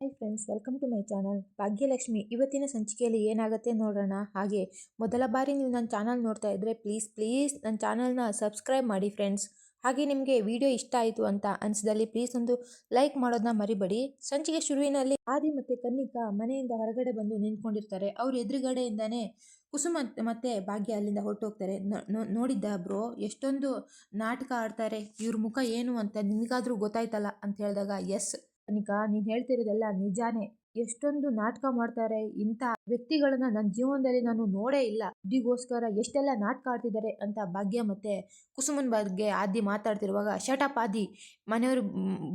Hi friends welcome to my channel Bhagyalakshmi, ಇವತ್ತಿನ ಸಂಚಿಕೆಯಲ್ಲಿ ಏನಾಗುತ್ತೆ ನೋಡೋಣ ಹಾಗೆ, ಮೊದಲ ಬಾರಿ ನೀವು ನನ್ನ ಚಾನಲ್ ನೋಡ್ತಾ ಇದ್ದರೆ ಪ್ಲೀಸ್ ಪ್ಲೀಸ್ ನನ್ನ ಚಾನಲ್ನ ಸಬ್ಸ್ಕ್ರೈಬ್ ಮಾಡಿ ಫ್ರೆಂಡ್ಸ್ ಹಾಗೆ ನಿಮಗೆ ವಿಡಿಯೋ ಇಷ್ಟ ಆಯಿತು ಅಂತ ಅನಿಸಿದಲ್ಲಿ ಪ್ಲೀಸ್ ಒಂದು ಲೈಕ್ ಮಾಡೋದನ್ನ ಮರಿಬೇಡಿ. ಸಂಚಿಕೆ ಶುರುವಿನಲ್ಲಿ ಆದಿ ಮತ್ತು ಕನ್ನಿಕಾ ಮನೆಯಿಂದ ಹೊರಗಡೆ ಬಂದು ನಿಂತ್ಕೊಂಡಿರ್ತಾರೆ. ಅವ್ರ ಎದುರುಗಡೆಯಿಂದನೇ ಕುಸುಮ ಮತ್ತೆ ಭಾಗ್ಯ ಅಲ್ಲಿಂದ ಹೊರಟೋಗ್ತಾರೆ. ನೋಡಿದ್ದ ಬ್ರೋ ಎಷ್ಟೊಂದು ನಾಟಕ ಆಡ್ತಾರೆ. ಇವ್ರ ಮುಖ ಏನು ಅಂತ ನಿನಗಾದ್ರೂ ಗೊತ್ತಾಯ್ತಲ್ಲ ಅಂತ ಹೇಳಿದಾಗ ಎಸ್ ಕನಿಕಾ ನೀನು ಹೇಳ್ತಿರೋದೆಲ್ಲ ನಿಜಾನೇ. ಎಷ್ಟೊಂದು ನಾಟಕ ಮಾಡ್ತಾರೆ ಇಂಥ ವ್ಯಕ್ತಿಗಳನ್ನ ನನ್ನ ಜೀವನದಲ್ಲಿ ನಾನು ನೋಡೇ ಇಲ್ಲ. ದುಡ್ಡಿಗೋಸ್ಕರ ಎಷ್ಟೆಲ್ಲ ನಾಟಕ ಆಡ್ತಿದ್ದಾರೆ ಅಂತ ಭಾಗ್ಯ ಮತ್ತೆ ಕುಸುಮನ್ ಬಗ್ಗೆ ಆದಿ ಮಾತಾಡ್ತಿರುವಾಗ ಶಟಪ್ ಆದಿ, ಮನೆಯವರು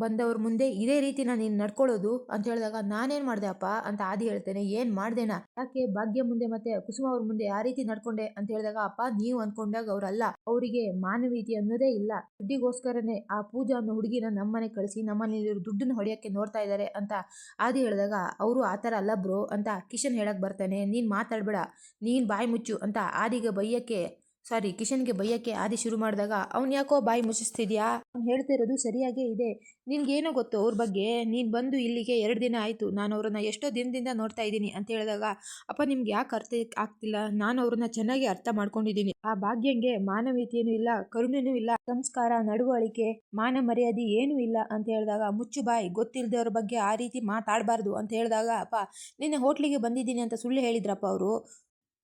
ಬಂದವ್ರ ಮುಂದೆ ಇದೇ ರೀತಿ ನಾನು ನೀನು ನಡ್ಕೊಳ್ಳೋದು ಅಂತ ಹೇಳಿದಾಗ, ನಾನೇನು ಮಾಡಿದೆ ಅಪ್ಪ? ಅಂತ ಆದಿ ಹೇಳ್ತೇನೆ, ಏನು ಮಾಡ್ದೇನಾ? ಯಾಕೆ ಭಾಗ್ಯ ಮುಂದೆ ಮತ್ತೆ ಕುಸುಮ ಅವ್ರ ಮುಂದೆ ಯಾವ ರೀತಿ ನಡ್ಕೊಂಡೆ ಅಂತ ಹೇಳಿದಾಗ, ಅಪ್ಪ, ನೀವು ಅನ್ಕೊಂಡಾಗ ಅವರಲ್ಲ ಅವರಿಗೆ ಮಾನವೀಯತೆ ಅನ್ನೋದೇ ಇಲ್ಲ. ದುಡ್ಡಿಗೋಸ್ಕರನೇ ಆ ಪೂಜಾ ಅನ್ನೋ ಹುಡುಗಿನ ನಮ್ಮನೆ ಕಳಿಸಿ ನಮ್ಮನೇಲಿ ದುಡ್ಡನ್ನು ಹೊಡೆಯೋಕ್ಕೆ ನೋಡ್ತಾ ಇದ್ದಾರೆ ಅಂತ ಆದಿ ಹೇಳಿದಾಗ, ಅವರು ಆ ಥರ ಅಲ್ಲ ಬ್ರೋ ಅಂತ ಕಿಶನ್ ಹೇಳಕ್ಕೆ ಬರ್ತಾನೆ ನೀನು ಮಾತಾಡಬೇಡ ನೀನು ಬಾಯಿ ಮುಚ್ಚು ಅಂತ ಆದಿಗೆ ಬೈಯಕ್ಕೆ ಸಾರಿ, ಕಿಶನ್ಗೆ ಬೈಯಕ್ಕೆ ಆದಿ ಶುರು ಮಾಡಿದಾಗ, ಅವ್ನು ಯಾಕೋ ಬಾಯಿ ಮುಚ್ಚಿಸ್ತಿದ್ಯಾ? ಅವ್ನು ಹೇಳ್ತಿರೋದು ಸರಿಯಾಗೇ ಇದೆ. ನಿನ್ಗೇನೋ ಗೊತ್ತು, ಅವ್ರ ಬಗ್ಗೆ ನೀನು ಬಂದು ಇಲ್ಲಿಗೆ ಎರಡು ದಿನ ಆಯಿತು, ನಾನು ಅವ್ರನ್ನ ಎಷ್ಟೋ ದಿನದಿಂದ ನೋಡ್ತಾ ಇದ್ದೀನಿ ಅಂತ ಹೇಳಿದಾಗ, ಅಪ್ಪ, ನಿಮ್ಗೆ ಯಾಕೆ ಅರ್ಥ ಆಗ್ತಿಲ್ಲ? ನಾನು ಅವ್ರನ್ನ ಚೆನ್ನಾಗಿ ಅರ್ಥ ಮಾಡ್ಕೊಂಡಿದ್ದೀನಿ. ಆ ಭಾಗ್ಯಂಗೆ ಮಾನವೀಯತೆಯೂ ಇಲ್ಲ, ಕರುಣೆನೂ ಇಲ್ಲ, ಸಂಸ್ಕಾರ ನಡವಳಿಕೆ ಮಾನ ಮರ್ಯಾದೆ ಏನೂ ಇಲ್ಲ ಅಂತ ಹೇಳಿದಾಗ, ಮುಚ್ಚು ಬಾಯಿ ಗೊತ್ತಿಲ್ಲದವ್ರ ಬಗ್ಗೆ ಆ ರೀತಿ ಮಾತಾಡಬಾರ್ದು ಅಂತ ಹೇಳಿದಾಗ, ಅಪ್ಪ, ನಿನ್ನೆ ಹೋಟ್ಲಿಗೆ ಬಂದಿದ್ದೀನಿ ಅಂತ ಸುಳ್ಳು ಹೇಳಿದ್ರಪ್ಪ ಅವರು.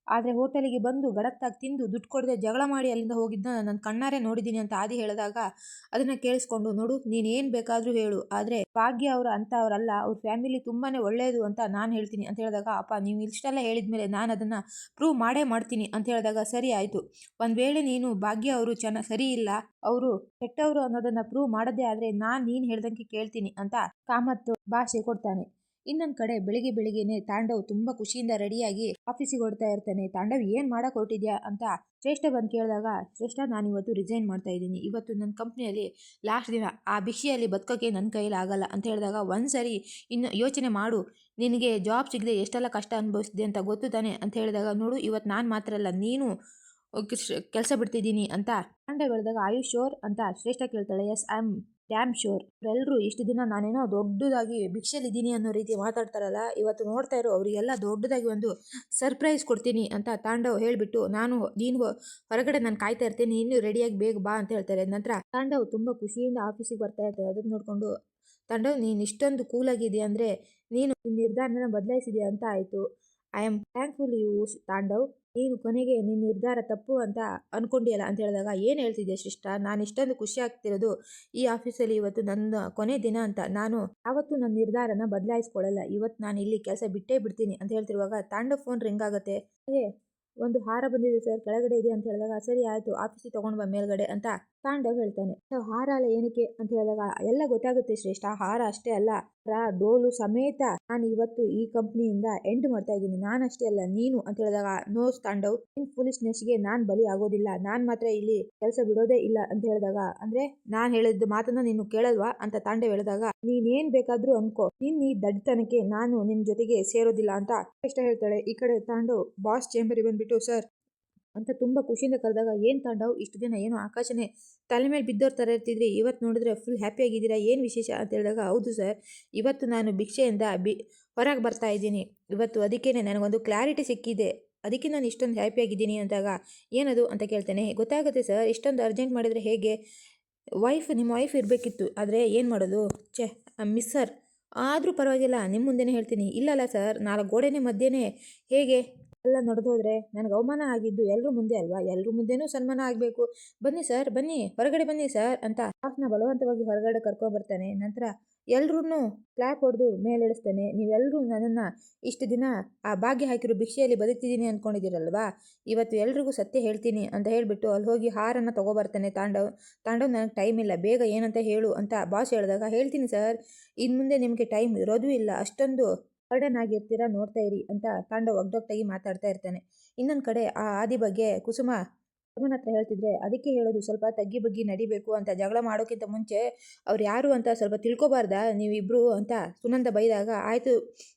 ಆದರೆ ಹೋಟೆಲಿಗೆ ಬಂದು ಗಡತ್ತಾಗಿ ತಿಂದು ದುಡ್ಡು ಕೊಡದೆ ಜಗಳ ಮಾಡಿ ಅಲ್ಲಿಂದ ಹೋಗಿದ್ದ ನನ್ನ ಕಣ್ಣಾರೆ ನೋಡಿದ್ದೀನಿ ಅಂತ ಆದಿ ಹೇಳಿದಾಗ ಅದನ್ನು ಕೇಳಿಸ್ಕೊಂಡು, ನೋಡು, ನೀನು ಏನು ಬೇಕಾದರೂ ಹೇಳು, ಆದರೆ ಭಾಗ್ಯ ಅವರು ಅವರಲ್ಲ, ಅವ್ರ ಫ್ಯಾಮಿಲಿ ತುಂಬಾ ಒಳ್ಳೆಯದು ಅಂತ ನಾನು ಹೇಳ್ತೀನಿ ಅಂತ ಹೇಳಿದಾಗ, ಅಪ್ಪ, ನೀವು ಇಷ್ಟೆಲ್ಲ ಹೇಳಿದ ಮೇಲೆ ನಾನು ಅದನ್ನು ಪ್ರೂವ್ ಮಾಡೇ ಮಾಡ್ತೀನಿ ಅಂತ ಹೇಳಿದಾಗ ಸರಿ ಆಯಿತು. ಒಂದು ವೇಳೆ ನೀನು ಭಾಗ್ಯ ಅವರು ಚೆನ್ನ ಸರಿ ಇಲ್ಲ, ಅವರು ಕೆಟ್ಟವರು ಅನ್ನೋದನ್ನು ಪ್ರೂವ್ ಮಾಡದೇ ಆದರೆ ನಾನು ನೀನು ಹೇಳ್ದಂಗೆ ಕೇಳ್ತೀನಿ ಅಂತ ಕಾಮತ್ತು ಭಾಷೆ ಕೊಡ್ತಾನೆ. ಇನ್ನೊಂದು ಕಡೆ ಬೆಳಿಗ್ಗೆ ಬೆಳಿಗ್ಗೆನೆ ತಾಂಡವ್ ತುಂಬ ಖುಷಿಯಿಂದ ರೆಡಿಯಾಗಿ ಆಫೀಸಿಗೆ ಹೊಡ್ತಾ ಇರ್ತಾನೆ. ತಾಂಡವ್, ಏನು ಮಾಡಕ್ಕೆ ಹೊರಟಿದ್ಯಾ? ಅಂತ ಶ್ರೇಷ್ಠ ಬಂದು ಕೇಳಿದಾಗ, ಶ್ರೇಷ್ಠ ನಾನು ಇವತ್ತು ರಿಸೈನ್ ಮಾಡ್ತಾ ಇದ್ದೀನಿ. ಇವತ್ತು ನನ್ನ ಕಂಪ್ನಿಯಲ್ಲಿ ಲಾಸ್ಟ್ ದಿನ, ಆ ಬಿಸಿಯಲ್ಲಿ ಬದುಕೋಕ್ಕೆ ನನ್ನ ಕೈಯಲ್ಲಿ ಆಗಲ್ಲ. ಅಂತ ಹೇಳಿದಾಗ ಒಂದು ಸರಿ ಇನ್ನು ಯೋಚನೆ ಮಾಡು. ನಿನಗೆ ಜಾಬ್ ಸಿಗದೆ ಎಷ್ಟೆಲ್ಲ ಕಷ್ಟ ಅನುಭವಿಸಿದೆ ಅಂತ ಗೊತ್ತು ತಾನೆ? ಅಂತ ಹೇಳಿದಾಗ, ನೋಡು ಇವತ್ತು ನಾನು ಮಾತ್ರ ಅಲ್ಲ, ನೀನು ಕೆಲಸ ಬಿಡ್ತಿದ್ದೀನಿ ಅಂತ ತಾಂಡವ್ ಹೇಳಿದಾಗ ಆಯುಷ್ ಶೋರ್ ಅಂತ ಶ್ರೇಷ್ಠ ಕೇಳ್ತಾಳೆ yes I am damn sure ಎಲ್ಲರೂ ಇಷ್ಟು ದಿನ ನಾನೇನೋ ದೊಡ್ಡದಾಗಿ ಭಿಕ್ಷೆಲಿದ್ದೀನಿ ಅನ್ನೋ ರೀತಿ ಮಾತಾಡ್ತಾರಲ್ಲ, ಇವತ್ತು ನೋಡ್ತಾ ಇರೋ ಅವರಿಗೆಲ್ಲ ದೊಡ್ಡದಾಗಿ ಒಂದು ಸರ್ಪ್ರೈಸ್ ಕೊಡ್ತೀನಿ ಅಂತ ತಾಂಡವ್ ಹೇಳಿಬಿಟ್ಟು ನಾನು ನೀನು ಹೊರಗಡೆ ನಾನು ಕಾಯ್ತಾ ಇರ್ತೀನಿ, ನೀನು ರೆಡಿಯಾಗಿ ಬೇಗ ಬಾ ಅಂತ ಹೇಳ್ತಾರೆ. ನಂತರ ತಾಂಡವ್ ತುಂಬ ಖುಷಿಯಿಂದ ಆಫೀಸಿಗೆ ಬರ್ತಾ ಇರ್ತಾರೆ. ಅದನ್ನು ನೋಡಿಕೊಂಡು, ತಾಂಡವ್ ನೀನು ಇಷ್ಟೊಂದು ಕೂಲಾಗಿದೆಯಾ ಅಂದರೆ ನೀನು ನಿರ್ಧಾರನ ಬದಲಾಯಿಸಿದೆಯಾ ಅಂತ ಆಯಿತು. I am thankful you Tandav ನೀನು ಕೊನೆಗೆ ನಿನ್ನ ನಿರ್ಧಾರ ತಪ್ಪು ಅಂತ ಅಂದ್ಕೊಂಡಿಯಲ್ಲ ಅಂತ ಹೇಳಿದಾಗ ಏನು ಹೇಳ್ತಿದ್ದೆ ಶಿಷ್ಟ ನಾನು ಇಷ್ಟೊಂದು ಖುಷಿ ಆಗ್ತಿರೋದು ಈ ಆಫೀಸಲ್ಲಿ ಇವತ್ತು ನನ್ನ ಕೊನೆ ದಿನ ಅಂತ. ನಾನು ಯಾವತ್ತು ನನ್ನ ನಿರ್ಧಾರನ ಬದಲಾಯಿಸ್ಕೊಳ್ಳಲ್ಲ. ಇವತ್ತು ನಾನು ಇಲ್ಲಿ ಕೆಲಸ ಬಿಟ್ಟೇ ಬಿಡ್ತೀನಿ ಅಂತ ಹೇಳ್ತಿರುವಾಗ ತಾಂಡವ್ ಫೋನ್ ರಿಂಗ್ ಆಗುತ್ತೆ. ಒಂದು ಹಾರ ಬಂದಿದೆ ಸರ್, ಕೆಳಗಡೆ ಇದೆ ಅಂತ ಹೇಳಿದಾಗ ಸರಿ ಆಯಿತು, ಆಫೀಸಿಗೆ ತೊಗೊಂಡು ಬಾ ಮೇಲ್ಗಡೆ ಅಂತ ತಾಂಡವ್ ಹೇಳ್ತಾನೆ. ಹಾರ ಅಲ್ಲ ಏನಕ್ಕೆ ಅಂತ ಹೇಳಿದಾಗ, ಎಲ್ಲ ಗೊತ್ತಾಗುತ್ತೆ ಶ್ರೇಷ್ಠ, ಹಾರ ಅಷ್ಟೇ ಅಲ್ಲ. ರಾ, ಡೋಲು ಸಮೇತ ನಾನು ಇವತ್ತು ಈ ಕಂಪ್ನಿಯಿಂದ ಎಂಡ್ ಮಾಡ್ತಾ ಇದ್ದೀನಿ. ನಾನಷ್ಟೇ ಅಲ್ಲ, ನೀನು ಅಂತ ಹೇಳಿದಾಗ ನೋಸ್ ತಾಂಡವ್, ಇನ್ ಫುಲಿಶ್ನೆಸ್ಗೆ ನಾನ್ ಬಲಿ ಆಗೋದಿಲ್ಲ. ನಾನ್ ಮಾತ್ರ ಇಲ್ಲಿ ಕೆಲಸ ಬಿಡೋದೇ ಇಲ್ಲ ಅಂತ ಹೇಳಿದಾಗ, ಅಂದ್ರೆ ನಾನ್ ಹೇಳಿದ ಮಾತನ್ನ ನೀನು ಕೇಳಲ್ವಾ ಅಂತ ತಾಂಡವ್ ಹೇಳಿದಾಗ, ನೀನೇನ್ ಬೇಕಾದ್ರೂ ಅನ್ಕೋ. ನಿನ್ ಈ ದಡ್ತನಕ್ಕೆ ನಾನು ನಿನ್ ಜೊತೆಗೆ ಸೇರೋದಿಲ್ಲ ಅಂತ ಶ್ರೇಷ್ಠ ಹೇಳ್ತಾಳೆ. ಈ ಕಡೆ ತಾಂಡವ್ ಬಾಸ್ ಚೇಂಬರ್ ಬಂದ್ಬಿಟ್ಟು, ಸರ್ ಅಂತ ತುಂಬ ಖುಷಿಯಿಂದ ಕರೆದಾಗ, ಏನು ತಾಂಡವ್? ಇಷ್ಟು ದಿನ ಏನು ಆಕಾಶನೇ ತಲೆ ಮೇಲೆ ಬಿದ್ದವ್ರ ಥರ ಇರ್ತಿದ್ರಿ. ಇವತ್ತು ನೋಡಿದ್ರೆ ಫುಲ್ ಹ್ಯಾಪಿಯಾಗಿದ್ದೀರಾ ಏನು ವಿಶೇಷ? ಅಂತ ಹೇಳಿದಾಗ, ಹೌದು ಸರ್ ಇವತ್ತು ನಾನು ಭಿಕ್ಷೆಯಿಂದ ಬಿ, ಹೊರಗೆ ಬರ್ತಾ ಇದ್ದೀನಿ. ಇವತ್ತು ಅದಕ್ಕೇ ನನಗೊಂದು ಕ್ಲಾರಿಟಿ ಸಿಕ್ಕಿದೆ. ಅದಕ್ಕೆ ನಾನು ಇಷ್ಟೊಂದು ಹ್ಯಾಪಿಯಾಗಿದ್ದೀನಿ ಅಂದಾಗ, ಏನದು? ಅಂತ ಕೇಳ್ತೇನೆ. ಗೊತ್ತಾಗುತ್ತೆ ಸರ್ ಇಷ್ಟೊಂದು ಅರ್ಜೆಂಟ್ ಮಾಡಿದರೆ ಹೇಗೆ? ವೈಫ್ ನಿಮ್ಮ ವೈಫ್ ಇರಬೇಕಿತ್ತು. ಆದರೆ ಏನು ಮಾಡೋದು? ಛೆ ಮಿಸ್ ಸರ್ ಆದರೂ ಪರವಾಗಿಲ್ಲ. ನಿಮ್ಮ ಮುಂದೆನೇ ಹೇಳ್ತೀನಿ. ಇಲ್ಲಲ್ಲ ಸರ್ ನಾಲ್ಕು ಗೋಡೆನೇ ಮಧ್ಯೆನೇ. ಹೇಗೆ? ಎಲ್ಲ ನಡೆದೋದ್ರೆ ನನಗೆ ಅವಮಾನ ಆಗಿದ್ದು ಎಲ್ಲರೂ ಮುಂದೆ ಅಲ್ವಾ? ಎಲ್ಲರೂ ಮುಂದೆನೂ ಸನ್ಮಾನ ಆಗಬೇಕು. ಬನ್ನಿ ಸರ್, ಬನ್ನಿ, ಹೊರಗಡೆ ಬನ್ನಿ ಸರ್ ಅಂತ ಸ್ಟಾಫ್ನ ಬಲವಂತವಾಗಿ ಹೊರಗಡೆ ಕರ್ಕೊಂಡ್ಬರ್ತಾನೆ ನಂತರ ಎಲ್ರೂ ಕ್ಲಾಪ್ ಹೊಡೆದು ಮೇಲೆಳಿಸ್ತಾನೆ ನೀವೆಲ್ಲರೂ ನನ್ನನ್ನು ಇಷ್ಟು ದಿನ ಆ ಭಾಗ್ಯ ಹಾಕಿರೋ ಭಿಕ್ಷೆಯಲ್ಲಿ ಬದುಕ್ತಿದ್ದೀನಿ ಅಂದ್ಕೊಂಡಿದ್ದೀರಲ್ವಾ ಇವತ್ತು ಎಲ್ರಿಗೂ ಸತ್ಯ ಹೇಳ್ತೀನಿ ಅಂತ ಹೇಳಿಬಿಟ್ಟು ಅಲ್ಲಿ ಹೋಗಿ ಹಾರನ್ನು ತೊಗೊಬರ್ತಾನೆ ತಾಂಡವ್. ತಾಂಡವ್, ನನಗೆ ಟೈಮ್ ಇಲ್ಲ, ಬೇಗ ಏನಂತ ಹೇಳು ಅಂತ ಬಾಸ್ ಹೇಳಿದಾಗ ಹೇಳ್ತೀನಿ ಸರ್ ಇನ್ನು ಮುಂದೆ ನಿಮಗೆ ಟೈಮ್ ಇರೋದೂ ಇಲ್ಲ. ಅಷ್ಟೊಂದು ಬರ್ಡನ್ ಆಗಿರ್ತೀರಾ ನೋಡ್ತಾ ಇರಿ ಅಂತ ತಾಂಡವ್ ಒಗ್ದೊಗ್ತಾಗಿ ಮಾತಾಡ್ತಾ ಇರ್ತಾನೆ. ಇನ್ನೊಂದು ಕಡೆ ಆ ಆದಿ ಬಗ್ಗೆ ಕುಸುಮ ಕುಸುಮನ ಹತ್ರ ಹೇಳ್ತಿದ್ರೆ, ಅದಕ್ಕೆ ಹೇಳೋದು ಸ್ವಲ್ಪ ತಗ್ಗಿ ಬಗ್ಗಿ ನಡಿಬೇಕು ಅಂತ ಜಗಳ ಮಾಡೋಕ್ಕಿಂತ ಮುಂಚೆ ಅವ್ರು ಯಾರು ಅಂತ ಸ್ವಲ್ಪ ತಿಳ್ಕೊಬಾರ್ದಾ? ನೀವಿಬ್ರು ಅಂತ ಸುನಂದ ಬೈದಾಗ, ಆಯಿತು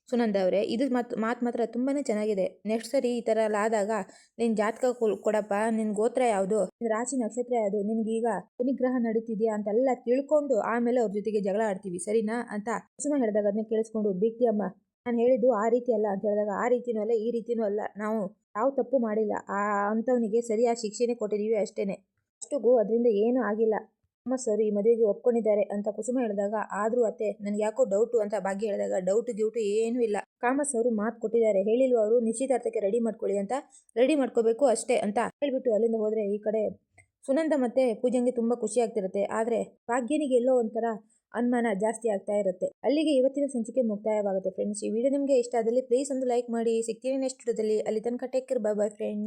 ಸುನಂದ ಅವರೇ, ಇದು ಮಾತು ಮಾತು ಮಾತ್ರ ತುಂಬಾ ಚೆನ್ನಾಗಿದೆ. ನೆಕ್ಸ್ಟ್ ಸರಿ ಈ ಥರ ಎಲ್ಲ ಆದಾಗ ನಿನ್ನ ಜಾತಕ ಕೊಡಪ್ಪ. ನಿನ್ನ ಗೋತ್ರ ಯಾವುದು? ನಿನ್ನ ರಾಶಿ ನಕ್ಷತ್ರ ಯಾವುದು? ನಿನಗೀಗ ಶನಿಗ್ರಹ ನಡೀತಿದ್ಯಾ? ಅಂತೆಲ್ಲ ತಿಳ್ಕೊಂಡು ಆಮೇಲೆ ಅವ್ರ ಜೊತೆಗೆ ಜಗಳ ಆಡ್ತೀವಿ. ಸರಿನಾ? ಅಂತ ಕುಸುಮ ಹೇಳಿದಾಗ ಅದನ್ನ ಕೇಳಿಸ್ಕೊಂಡು ಬೀಗ್ತಿ ಅಮ್ಮ ನಾನು ಹೇಳಿದ್ದು ಆ ರೀತಿ ಅಲ್ಲ ಅಂತ ಹೇಳಿದಾಗ ಆ ರೀತಿನೂ ಅಲ್ಲ, ಈ ರೀತಿನೂ ಅಲ್ಲ. ನಾವು ಯಾವ ತಪ್ಪು ಮಾಡಿಲ್ಲ. ಆ ಅಂಥವನಿಗೆ ಸರಿಯಾದ ಶಿಕ್ಷೆನೇ ಕೊಟ್ಟಿದ್ದೀವಿ ಅಷ್ಟೇ ಅಷ್ಟುಗೂ ಅದರಿಂದ ಏನೂ ಆಗಿಲ್ಲ. ಅಮ್ಮ ಸರ್ ಈ ಮದುವೆಗೆ ಒಪ್ಕೊಂಡಿದ್ದಾರೆ ಅಂತ ಕುಸುಮ ಹೇಳಿದಾಗ, ಆದರೂ ಅತ್ತೆ, ನನಗೆ ಯಾಕೋ ಡೌಟು ಅಂತ ಭಾಗ್ಯ ಹೇಳಿದಾಗ ಡೌಟು ಗ್ಯೂಟು ಏನೂ ಇಲ್ಲ. ಕಾಮಸ್ ಅವರು ಮಾತು ಕೊಟ್ಟಿದ್ದಾರೆ. ಹೇಳಿಲ್ವ ಅವರು? ನಿಶ್ಚಿತಾರ್ಥಕ್ಕೆ ರೆಡಿ ಮಾಡ್ಕೊಳ್ಳಿ ಅಂತ. ರೆಡಿ ಮಾಡ್ಕೋಬೇಕು ಅಷ್ಟೇ ಅಂತ ಹೇಳಿಬಿಟ್ಟು ಅಲ್ಲಿಂದ ಹೋದರೆ ಈ ಕಡೆ ಸುನಂದ ಮತ್ತೆ ಪೂಜಂಗೆ ತುಂಬ ಖುಷಿ ಆಗ್ತಿರುತ್ತೆ. ಆದರೆ ಭಾಗ್ಯನಿಗೆ ಎಲ್ಲೋ ಒಂಥರ ಅನುಮಾನ ಜಾಸ್ತಿ ಆಗ್ತಾ ಇರುತ್ತೆ. ಅಲ್ಲಿಗೆ ಇವತ್ತಿನ ಸಂಚಿಕೆ ಮುಕ್ತಾಯವಾಗುತ್ತೆ. ಫ್ರೆಂಡ್ಸ್ ಈ ವಿಡಿಯೋ ನಿಮಗೆ ಇಷ್ಟ ಆದಲ್ಲಿ ಪ್ಲೀಸ್ ಒಂದು ಲೈಕ್ ಮಾಡಿ. ಸಿಗ್ತೀನಿ ನೆಕ್ಸ್ಟ್ ವಿಡಿಯೋದಲ್ಲಿ ಅಲ್ಲಿ ತನಕ take care bye bye friend